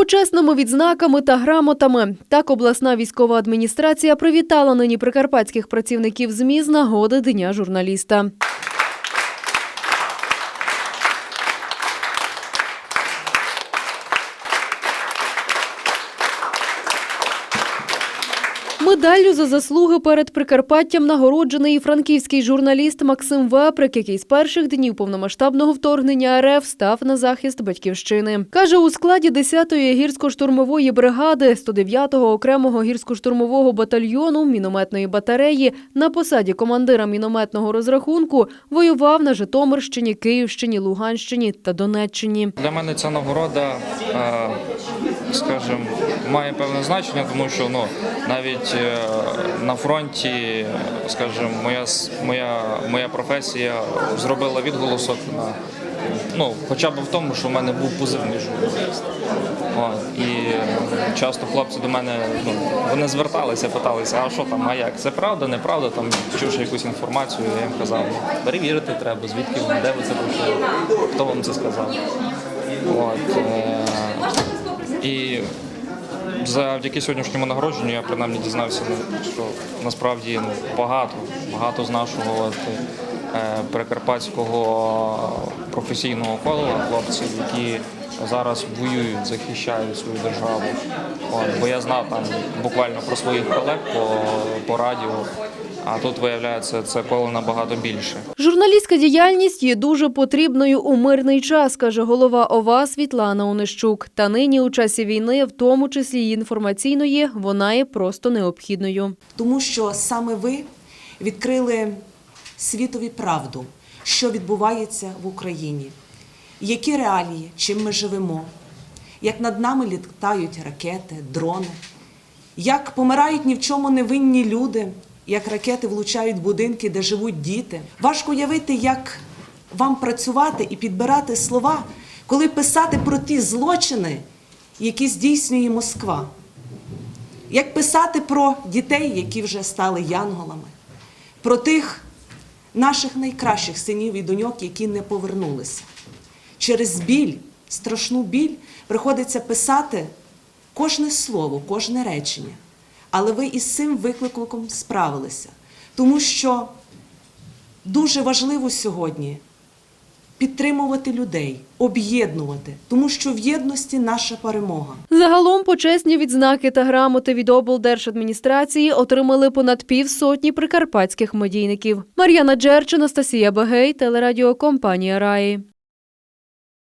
Почесними відзнаками та грамотами. Так обласна військова адміністрація привітала нині прикарпатських працівників ЗМІ з нагоди Дня журналіста. Медаллю за заслуги перед Прикарпаттям нагороджений франківський журналіст Максим Веприк, який з перших днів повномасштабного вторгнення РФ став на захист батьківщини. Каже, у складі 10-ї гірсько-штурмової бригади 109-го окремого гірсько-штурмового батальйону мінометної батареї на посаді командира мінометного розрахунку воював на Житомирщині, Київщині, Луганщині та Донеччині. Для мене ця нагорода, е, скажімо, має певне значення, тому що ну, навіть е, на фронті, скажімо, моя, моя, моя професія зробила відголосок на ну, хоча б в тому, що в мене був позивний журналіст. От, і часто хлопці до мене ну, вони зверталися, питалися, а що там, а як? Це правда, неправда? Там чувши якусь інформацію, я їм казав, ну, перевірити треба, звідки ви, де ви це почули, хто вам це сказав. От, е, і завдяки сьогоднішньому нагородженню я принаймні дізнався, ну, що насправді ну, багато, багато з нашого е, прикарпатського професійного кола хлопців, які зараз воюють, захищають свою державу. От, бо я знав там буквально про своїх колег по, по радіо, а тут виявляється це коло набагато більше. Журналістська діяльність є дуже потрібною у мирний час, каже голова ОВА Світлана Онищук. Та нині у часі війни, в тому числі й інформаційної, вона є просто необхідною. тому що саме ви відкрили світові правду, що відбувається в Україні, які реалії, чим ми живемо, як над нами літають ракети, дрони, як помирають ні в чому невинні люди, як ракети влучають в будинки, де живуть діти. Важко уявити, як вам працювати і підбирати слова, коли писати про ті злочини, які здійснює Москва. Як писати про дітей, які вже стали янголами, про тих наших найкращих синів і доньок, які не повернулися. Через біль, страшну біль, приходиться писати кожне слово, кожне речення. Але ви із цим викликом справилися. Тому що дуже важливо сьогодні підтримувати людей, об'єднувати, тому що в єдності наша перемога. Загалом почесні відзнаки та грамоти від облдержадміністрації отримали понад півсотні прикарпатських медійників. Мар'яна Джерч, Анастасія Багей, телерадіокомпанія Раї.